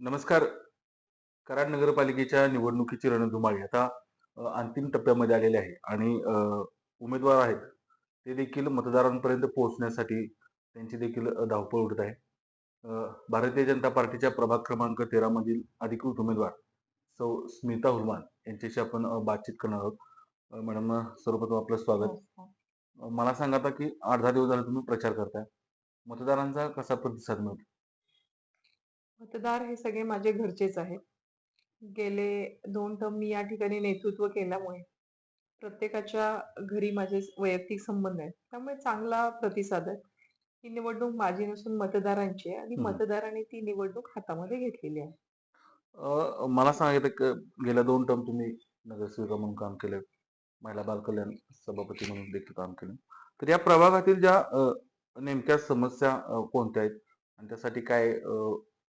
नमस्कार. कराड नगरपालिकेच्या निवडणुकीची रणधुमाळी आता अंतिम टप्प्यामध्ये आलेली आहे आणि उमेदवार आहेत ते देखील मतदारांपर्यंत पोहोचण्यासाठी त्यांची देखील धावपळ उडत आहे. भारतीय जनता पार्टीच्या प्रभाग क्रमांक तेरा मधील अधिकृत उमेदवार सौ स्मिता हुलमान यांच्याशी आपण बातचीत करणार आहोत. मॅडम सर्वप्रथम आपलं स्वागत. हो, हो. मला सांगा आता की आठ दहा दिवस झाले तुम्ही प्रचार करताय मतदारांचा कसा प्रतिसाद मिळतो मतदार हे सगळे माझे घरचेच आहेत. गेले दोन टर्म मी या ठिकाणी नेतृत्व केल्यामुळे प्रत्येकाच्या घरी माझे वैयक्तिक संबंध आहेत. त्यामुळे चांगला प्रतिसाद आहे. ही निवडणूक माझी नसून मतदारांची आहे आणि. मतदारांनी ती निवडणूक हातामध्ये घेतलेली आहे. मला सांगितलं की गेल्या दोन टर्म तुम्ही नगरसेविका म्हणून काम केलं महिला बाल कल्याण सभापती म्हणून देखील काम केलं तर या प्रभागातील ज्या नेमक्या समस्या कोणत्या आहेत आणि त्यासाठी काय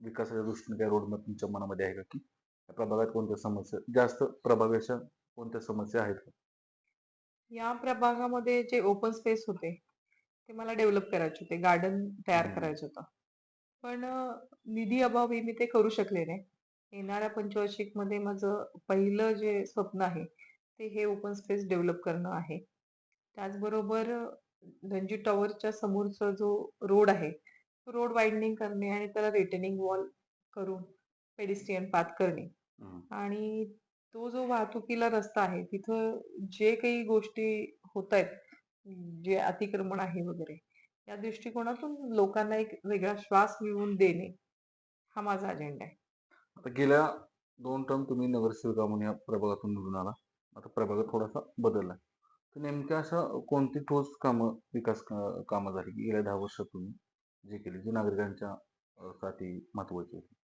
विकासाच्या दृष्टीने काय रोडमॅप तुमच्या मनामध्ये आहे का की या प्रभागात कोणत्या समस्या जास्त प्रभावी अशा कोणत्या समस्या आहेत का? या प्रभागामध्ये जे ओपन स्पेस होते, ते मला डेव्हलप करायचे होते. गार्डन तयार. करायचं होतं. पण निधी अभावी मी ते करू शकले नाही. येणाऱ्या पंचवार्षिकमध्ये माझं पहिलं जे स्वप्न आहे, ते हे ओपन स्पेस डेव्हलप करणं आहे. त्याचबरोबर रणजित टॉवरच्या समोरचा जो रोड आहे, तो रोड वाइडनिंग करणे आणि त्याला रिटेनिंग वॉल करून पेडेस्ट्रियन पाथ करणे. आणि तो जो वाहतुकीला रस्ता आहे, तिथं जे काही गोष्टी होतायत, जे अतिक्रमण आहे वगैरे, या दृष्टिकोनातून लोकांना एक वेगळा श्वास मिळवून देणे, हा माझा अजेंडा आहे. आता गेल्या दोन टर्म तुम्ही नगरसेविका म्हणून या प्रभागातून निवडून आला आता प्रभागात थोडासा बदलला तर नेमक्या अशा कोणती ठोस कामं विकास का- कामं झाली की गेल्या दहा वर्षात तुम्ही जे केली जी नागरिकांच्या अ, साठी महत्वाची होती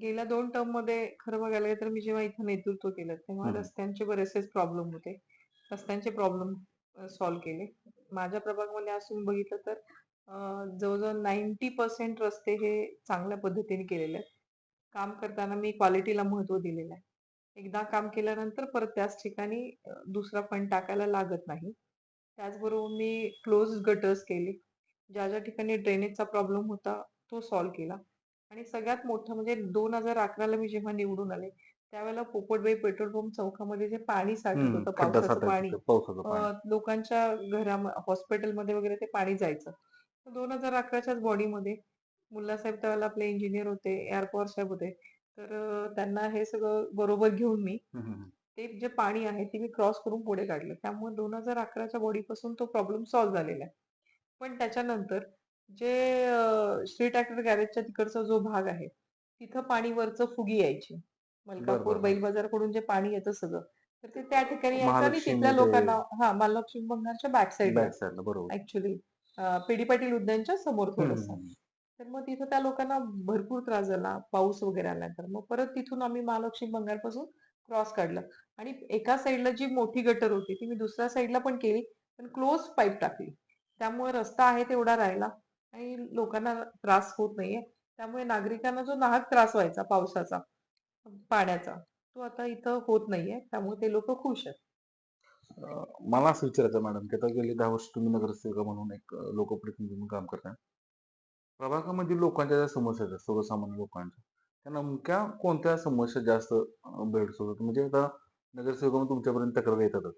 गेल्या 2 टर्ममध्ये खरं बघायला गेलं तर मी जेव्हा इथं नेतृत्व केलं, तेव्हा हम्म. रस्त्यांचे बरेचसे प्रॉब्लेम होते. रस्त्यांचे प्रॉब्लेम सॉल्व्ह केले. माझ्या प्रभागामध्ये असून बघितलं तर अ, जवळ-जवळ 90% रस्ते हे चांगल्या पद्धतीने केलेले आहेत. काम करताना मी क्वालिटीला महत्त्व दिलेलं आहे. एकदा काम केल्यानंतर परत त्याच ठिकाणी दुसरा फंड टाकायला लागत नाही. त्याचबरोबर मी क्लोज्ड गटर्स केले. ज्या-ज्या ठिकाणी ड्रेनेजचा प्रॉब्लेम होता, तो सॉल्व्ह केला. आणि सगळ्यात मोठं म्हणजे 2011 ला मी जेव्हा निवडून आले, त्यावेळेला पोपटबाई पेट्रोल पंप चौकामध्ये जे पाणी साठत होतं, पावसाचं पाणी लोकांच्या घरा हॉस्पिटलमध्ये वगैरे ते पाणी जायचं. 2011च्याच बॉडीमध्ये मुल्लासाहेब त्यावेळेला आपले इंजिनियर होते, एअर साहेब होते. तर त्यांना हे सगळं बरोबर घेऊन मी ते जे पाणी आहे ते मी क्रॉस करून पुढे काढलं. त्यामुळे 2011च्या बॉडीपासून तो प्रॉब्लेम सॉल्व्ह झालेला आहे. पण त्याच्यानंतर जे श्री ट्रॅक्टर गॅरेजच्या तिकडचा जो भाग आहे, तिथं पाणी वरचं फुगी यायची. मलकापूर, बैल बाजारकडून जे पाणी येतं सगळं, तर ते त्या ठिकाणी यायचं आणि तिथल्या लोकांना हां, महालक्ष्मी बंगालच्या बॅक साइडला बॅक साईडला बरोबर ॲक्चुअली पी. डी. पाटील उद्यानच्या समोर थोडंसं. तर मग तिथं त्या लोकांना भरपूर त्रास झाला, पाऊस वगैरे आल्यानंतर. मग परत तिथून आम्ही महालक्ष्मी बंगालपासून क्रॉस काढलं आणि एका साईडला जी मोठी गटर होती, ती मी दुसऱ्या साईडला पण केली, पण क्लोज पाईप टाकली. त्यामुळे रस्ता आहे तेवढा राहिला आणि लोकांना त्रास होत नाहीये. त्यामुळे नागरिकांना जो नाहक त्रास व्हायचा पावसाचा, पाण्याचा, तो आता इथं होत नाहीये. त्यामुळे ते लोक खुश आहेत. मला असं विचारायचं मॅडम की आता गेली दहा वर्ष तुम्ही नगरसेविका म्हणून एक लोकप्रतिनिधी म्हणून काम करताय प्रभागामधील लोकांच्या ज्या समस्या आहेत सर्वसामान्य लोकांच्या त्या नेमक्या कोणत्या समस्या जास्त अ, म्हणजे आता नगरसेवक तुमच्यापर्यंत तक्रार येतातच.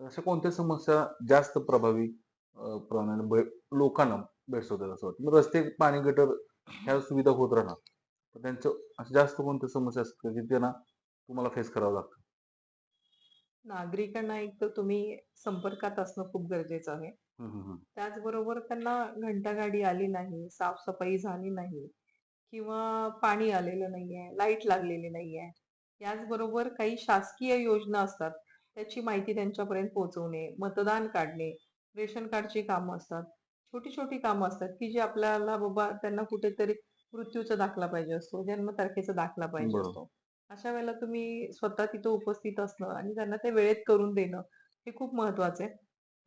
तर अशा कोणत्या समस्या जास्त प्रभावी प्रमाणाने भे- लोकांना भेडसावतात असं वाटतं? मग रस्ते पाणी गटर ह्या सुविधा होत राहणार. तर त्यांचं अशा जास्त कोणत्या समस्या असतात की त्यांना तुम्हाला फेस करावं लागतं? नागरिकांना एक तर तुम्ही संपर्कात असणं खूप गरजेचं आहे. त्याचबरोबर त्यांना घंटागाडी आली नाही, साफसफाई झाली नाही किंवा पाणी आलेलं नाहीये, लाइट लागलेली नाहीये. याचबरोबर काही शासकीय योजना असतात, त्याची माहिती त्यांच्यापर्यंत पोहोचवणे, मतदान काढणे, रेशन कार्डची कामं असतात. छोटी-छोटी कामं असतात, की जी आपल्याला बाबा त्यांना कुठेतरी मृत्यूचा दाखला पाहिजे असतो, जन्मतारखेचा दाखला पाहिजे असतो. अशा वेळेला तुम्ही स्वतः तिथं उपस्थित असणं आणि त्यांना ते वेळेत करून देणं, हे खूप महत्वाचं आहे.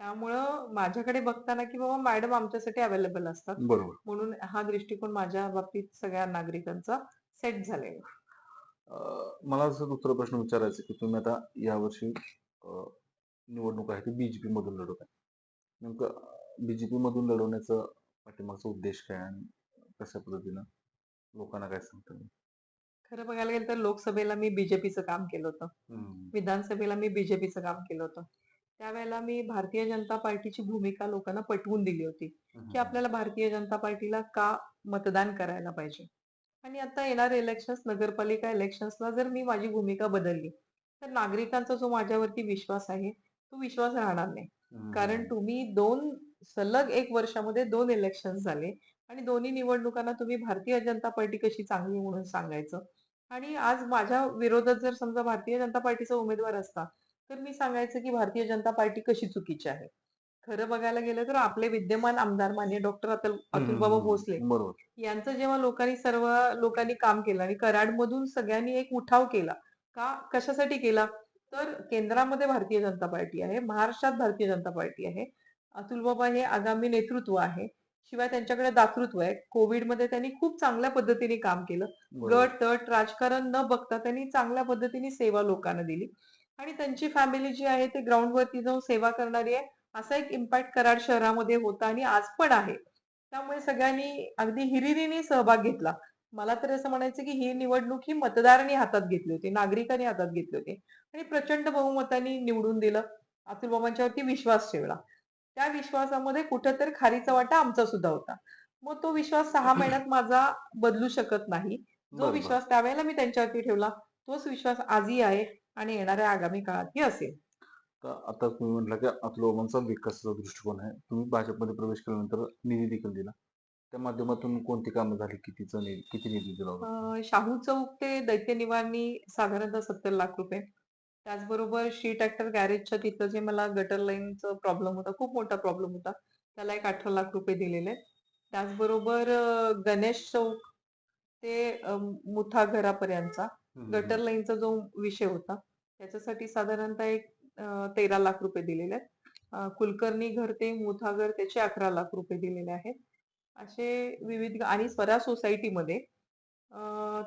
त्यामुळं माझ्याकडे बघताना, की बाबा मॅडम आमच्यासाठी अवेलेबल असतात. बरोबर म्हणून हा दृष्टिकोन माझ्या बाबतीत सगळ्या नागरिकांचा सेट झालेला. अ, मला असं दुसरा प्रश्न विचारायचा की तुम्ही आता यावर्षी अ, निवडणूक आहे ती बीजेपी मधून लढत आहे नेमकं बीजेपी मधून लढवण्याचा पाठीमागचा उद्देश काय आणि कशा पद्धतीनं लोकांना काय सांगता येईल? खरं बघायला गेलं तर लोकसभेला मी बीजेपीचं काम केलं होतं. हम्म. विधानसभेला मी बीजेपीचं काम केलं होतं. त्यावेळेला मी भारतीय जनता पार्टीची भूमिका लोकांना पटवून दिली होती, की. आपल्याला भारतीय जनता पार्टीला का मतदान करायला पाहिजे. आणि आता येणारे इलेक्शन्स, नगरपालिका इलेक्शन्सला जर मी माझी भूमिका बदलली, तर नागरिकांचा जो माझ्यावरती विश्वास आहे, तो विश्वास राहणार नाही. कारण. तुम्ही 2 सलग 1 वर्षामध्ये 2 इलेक्शन्स झाले आणि दोन्ही निवडणुकांना तुम्ही भारतीय जनता पार्टी कशी चांगली म्हणून सांगायचं. आणि आज माझ्या विरोधात जर समजा भारतीय जनता पार्टीचा उमेदवार असता, तर मी सांगायचं की भारतीय जनता पार्टी कशी चुकीची आहे. खरं बघायला गेलं तर आपले विद्यमान आमदार माननीय डॉक्टर अतुल अतुलबाबा. भोसले. यांचं जेव्हा लोकांनी सर्व लोकांनी काम केलं आणि कराडमधून सगळ्यांनी एक उठाव केला. का? कशासाठी केला? तर केंद्रामध्ये भारतीय जनता पार्टी आहे, महाराष्ट्रात भारतीय जनता पार्टी आहे. अतुलबाबा हे आगामी नेतृत्व आहे. शिवाय त्यांच्याकडे दातृत्व आहे. कोव्हिडमध्ये त्यांनी खूप चांगल्या पद्धतीने काम केलं. बरोबर. गट-तट, राजकारण न बघता त्यांनी चांगल्या पद्धतीने सेवा लोकांना दिली. आणि त्यांची फॅमिली जी आहे ते ग्राउंडवरती जाऊन सेवा करणारी आहे. असा एक इम्पॅक्ट कराड शहरामध्ये होता आणि आज पण आहे. त्यामुळे सगळ्यांनी अगदी हिरिरीने सहभाग घेतला. मला तर असं म्हणायचं की ही निवडणूक ही मतदारांनी हातात घेतली होती, नागरिकांनी हातात घेतली होती आणि प्रचंड बहुमताने निवडून दिलं. अतुलबाबांच्यावरती विश्वास ठेवला. त्या विश्वासामध्ये कुठेतरी खारीचा वाटा आमचा सुद्धा होता. मग तो विश्वास 6 महिन्यात माझा बदलू शकत नाही. जो. विश्वास त्यावेळेला मी त्यांच्यावरती ठेवला, तोच विश्वास आजही आहे आणि येणाऱ्या आगामी काळातही असेल. तर आता तुम्ही म्हटला की अतुलबाबांचा विकासाचा दृष्टिकोन आहे. तुम्ही भाजपमध्ये प्रवेश केल्यानंतर निधी देखील दिला. त्या माध्यमातून कोणती कामं झाली? कितीचा निधी किती निधी दिला होता? अ, शाहू चौक ते दैत्य निवारणी साधारणतः 70 लाख रुपये. त्याचबरोबर श्री ट्रॅक्टर गॅरेजच्या तिथं जे मला गटर लाईनचा प्रॉब्लेम होता, खूप मोठा प्रॉब्लेम होता. त्याला एक 18 लाख रुपये दिलेले आहेत. त्याचबरोबर अ, गणेश चौक ते अ, मुथा घरापर्यंतचा. गटर लाईनचा जो विषय होता, त्याच्यासाठी साधारणतः एक 13 लाख रुपये दिलेले आहेत. कुलकर्णी घर ते मुथा घर त्याचे 11 लाख रुपये दिलेले आहेत. असे विविध आणि स्वराज सोसायटीमध्ये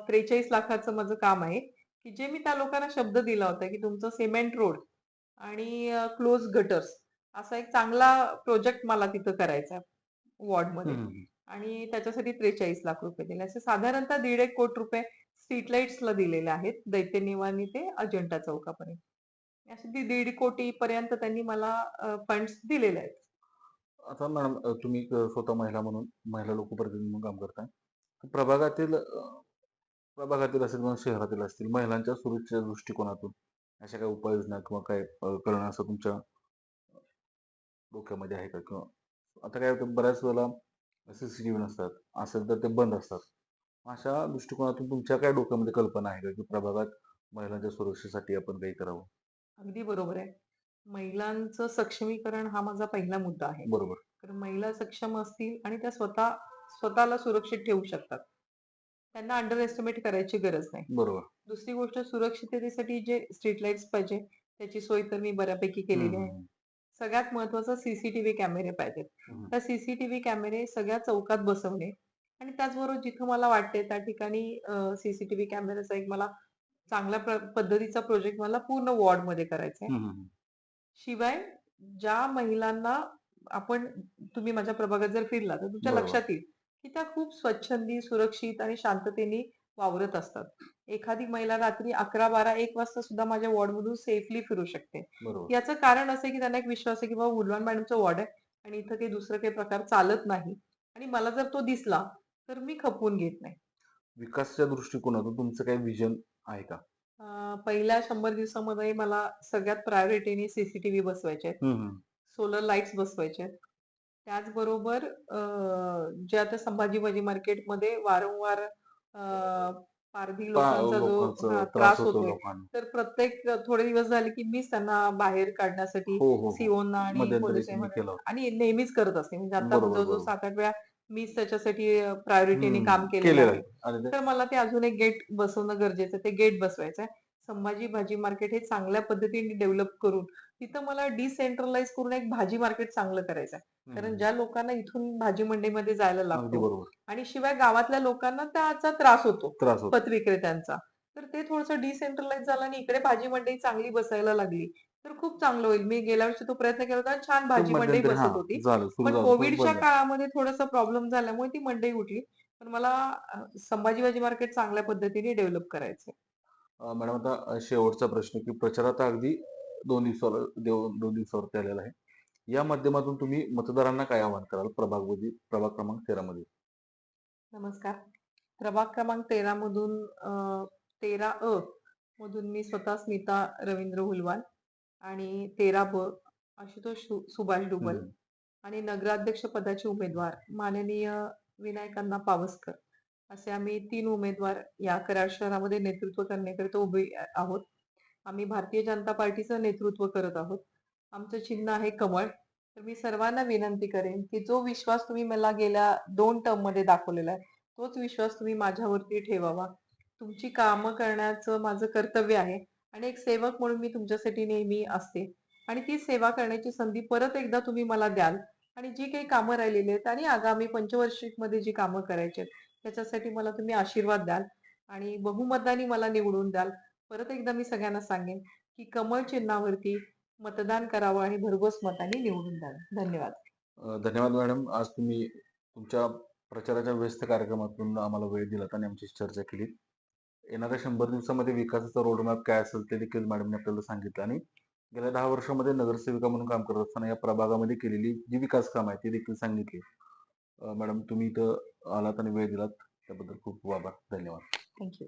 43 लाखाचं माझं काम आहे, की जे मी त्या लोकांना शब्द दिला होता, की तुमचं सिमेंट रोड आणि क्लोज गटर्स असा एक चांगला प्रोजेक्ट मला तिथं करायचा वॉर्डमध्ये. आणि त्याच्यासाठी 43 लाख रुपये दिले. असे साधारणतः दीड एक कोटी रुपये स्ट्रीट लाईट्सला दिलेले आहेत. दैत्य ते अजंठा चौकापर्यंत. असे दीड कोटी पर्यंत त्यांनी मला फंड्स दिलेले आहेत. आता मॅडम तुम्ही स्वतः महिला म्हणून महिला लोकप्रतिनिधी म्हणून काम करताय. प्रभागातील प्रभागातील असेल किंवा शहरातील असतील महिलांच्या सुरक्षेच्या दृष्टिकोनातून अशा काही उपाययोजना किंवा काय करणं असं तुमच्या डोक्यामध्ये आहे का? किंवा आता काय होतं बऱ्याच वेळेला सीसीटीव्ही नसतात. असेल तर ते बंद असतात. अशा दृष्टिकोनातून तुमच्या काय डोक्यामध्ये कल्पना आहे का, की प्रभागात महिलांच्या सुरक्षेसाठी आपण काही करावं? अगदी बरोबर आहे. महिलांचं सक्षमीकरण हा माझा पहिला मुद्दा आहे. बरोबर. तर महिला सक्षम असतील आणि त्या स्वतः स्वतःला सुरक्षित ठेवू शकतात. त्यांना अंडर एस्टिमेट करायची गरज नाही. बरोबर. दुसरी गोष्ट सुरक्षिततेसाठी जे स्ट्रीट लाईट्स पाहिजे, त्याची सोय तर मी बऱ्यापैकी केलेली आहे. सगळ्यात महत्त्वाचं सीसीटीव्ही कॅमेरे पाहिजेत. तर सीसीटीव्ही कॅमेरे सगळ्या चौकात बसवणे आणि त्याचबरोबर जिथं मला वाटते त्या ठिकाणी सीसीटीव्ही कॅमेराचा एक मला चांगल्या प्र पद्धतीचा प्रोजेक्ट मला पूर्ण वॉर्डमध्ये करायचा आहे. हम्म. शिवाय ज्या महिलांना आपण तुम्ही माझ्या प्रभागात जर फिरला तर तुमच्या बरोबर. लक्षात येईल, की त्या खूप स्वच्छंदी, सुरक्षित आणि शांततेने वावरत असतात. एखादी महिला रात्री 11, 12, 1 वाजता सुद्धा माझ्या वॉर्डमधून सेफली फिरू शकते. बरोबर. याचं कारण असं आहे, की त्यांना एक विश्वास आहे, की बाबा गुणवान मॅडमचं वॉर्ड आहे आणि इथं काही दुसरं काही प्रकार चालत नाही आणि मला जर तो दिसला, तर मी खपवून घेत नाही. विकासाच्या दृष्टिकोनातून तुमचं काही विजन आहे का? अ, पहिल्या 100 दिवसामध्ये मला सगळ्यात प्रायोरिटीने सीसीटीव्ही बसवायचे आहेत. हम्म, हम्म. सोलर लाईट्स बसवायचे आहेत. त्याचबरोबर अ, जे आता संभाजी भाजी मार्केटमध्ये वारंवार अ, पारधी पा- लोकांचा जो लोकांचा हां, त्रास त्रास होतो होतोय. लोकांना. तर प्रत्येक थोडे दिवस झाले, की मीच त्यांना बाहेर काढण्यासाठी हो, हो, हो. सीओना आणि मध्यंतरी पोलीस तुम्ही केलं होतं. आणि नेहमीच करत असते. म्हणजे आता बरोबर, जवळ-जवळ बरोबर. 7-8 वेळा मीच त्याच्यासाठी प्रायोरिटीने हम्म, काम केलेलं केलेलं आहे. तर मला ते अजून एक गेट बसवणं गरजेचं आहे. ते गेट बसवायचं आहे. संभाजी भाजी मार्केट हे चांगल्या पद्धतीने डेव्हलप करून तिथं मला डिसेंट्रलाइज करून एक भाजी मार्केट चांगलं करायचं आहे. कारण हम्म. ज्या लोकांना इथून भाजी मंडईमध्ये जायला अगदी लागतो बरोबर. आणि शिवाय गावातल्या लोकांना त्याचा त्रास होतो त्रास होतो. पथ विक्रेत्यांचा. तर ते थोडंसं डिसेंट्रलाइज झालं आणि इकडे भाजी मंडई चांगली बसायला लागली. तर खूप चांगलं होईल. मी गेल्या वर्षी तो प्रयत्न केला होता छान तर भाजी मंडई मध्यंतरी बसत होती. झालं सुरू पण झालं. बंद. काळामध्ये थोडासा प्रॉब्लेम झाल्यामुळे ती मंडई उठली. पण मला अ, संभाजी भाजी मार्केट चांगल्या पद्धतीने डेव्हलप करायचंय. अ, मॅडम आता अ, शेवटचा प्रश्न की प्रचार आता अगदी 2 दिवसावर देव 2 दिवसावरती आलेला आहे. या माध्यमातून तुम्ही मतदारांना काय आवाहन कराल प्रभागमध्ये प्रभाग क्रमांक 13 मध्ये? नमस्कार. प्रभाग क्रमांक 13 मधून 13 अ मधून मी स्वतः स्मिता रवींद्र हुलवाल आणि 13 ब आशुतोष सु सुभाष डुबल. आणि नगराध्यक्ष पदाचे उमेदवार माननीय विनायक अण्णा पावसकर असे आम्ही 3 उमेदवार या कराड शहरामध्ये नेतृत्व करण्याकरिता उभे आहोत. आम्ही भारतीय जनता पार्टीचं नेतृत्व करत आहोत. आमचं चिन्ह आहे कमळ. तर मी सर्वांना विनंती करेन, की जो विश्वास तुम्ही मला गेल्या 2 टर्ममध्ये दाखवलेला आहे, तोच विश्वास तुम्ही माझ्यावरती ठेवावा. तुमची कामं करण्याचं माझं कर्तव्य आहे आणि एक सेवक म्हणून मी तुमच्यासाठी नेहमी असते आणि ती सेवा करण्याची संधी परत एकदा तुम्ही मला द्याल आणि जी काही कामं राहिलेली आहेत आणि आगामी पंचवार्षिकमध्ये जी कामं करायची आहेत, त्याच्यासाठी मला तुम्ही आशीर्वाद द्याल आणि बहुमताने मला निवडून द्याल. परत एकदा मी सगळ्यांना सांगेन, की कमळ चिन्हावरती मतदान करावं आणि भरघोस मताने निवडून द्यावं. धन्यवाद. धन्यवाद मॅडम. आज तुम्ही तुमच्या प्रचाराच्या व्यस्त कार्यक्रमातून आम्हाला वेळ दिलात आणि आमची चर्चा केलीत. येणाऱ्या शंभर दिवसामध्ये विकासाचा रोडमॅप काय असेल ते देखील मॅडमने आपल्याला सांगितलं आणि गेल्या दहा वर्षामध्ये नगरसेविका म्हणून काम करत असताना या प्रभागामध्ये केलेली जी विकास काम आहे ती देखील सांगितली. मॅडम तुम्ही इथं आलात आणि वेळ दिलात त्याबद्दल खूप खूप आभार. धन्यवाद. थँक्यू